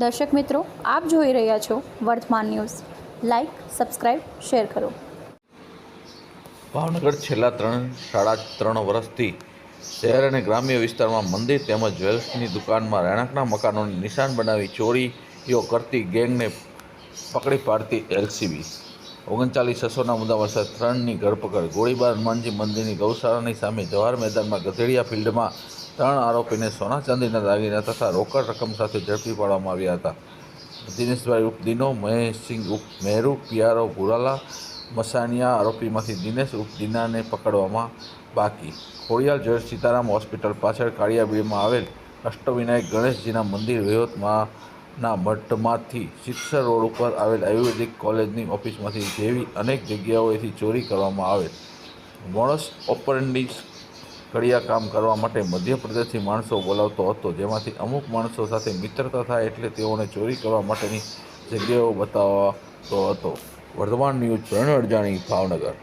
દર્શક મિત્રો, આપ જોઈ રહ્યા છો વર્તમાન ન્યૂઝ. લાઈક સબસ્ક્રાઇબ શેર કરો. ભાવનગર છેલ્લા ત્રણ, સાડા ત્રણ વર્ષથી શહેર અને ગ્રામ્ય વિસ્તારમાં મંદિર તેમજ જ્વેલ્સની દુકાનમાં રહેણાંકના મકાનોને નિશાન બનાવી ચોરીઓ કરતી ગેંગને પકડી પાડતી એલસીબી. ઓગણચાલીસ છસોના મુદ્દામાં ત્રણની ધરપકડ. ગોળીબાર હનુમાનજી મંદિરની ગૌશાળાની સામે જવાહર મેદાનમાં ગધેડિયા ફિલ્ડમાં ત્રણ આરોપીને સોના ચાંદીના દાગીના તથા રોકડ રકમ સાથે ઝડપી પાડવામાં આવ્યા હતા. દિનેશભાઈ ઉપ, દિનો, મહેશસિંહ ઉપ, મહેરુ, પિયારો, ભુરાલા, મસાનિયા આરોપીમાંથી દિનેશ ઉપ, દિનાને પકડવામાં બાકી. ખોડિયાલ જળ સીતારામ હોસ્પિટલ પાછળ કાળિયાબીડમાં આવેલ અષ્ટવિનાયક ગણેશજીના મંદિર વહીવટમાંના મઠમાંથી શિક્ષણ રોડ ઉપર આવેલ આયુર્વેદિક કોલેજની ઓફિસમાંથી જેવી અનેક જગ્યાઓએથી ચોરી કરવામાં આવેલ મોણસ ઓપરેન્ડી કડિયા કામ કરવા માટે મધ્યપ્રદેશથી માણસો બોલાવતો હતો, જેમાંથી અમુક માણસો સાથે મિત્રતા થાય એટલે તેઓને ચોરી કરવા માટેની જગ્યાઓ બતાવતો હતો. વર્ધમાન ન્યૂઝ પ્રણ અડજાણી ભાવનગર.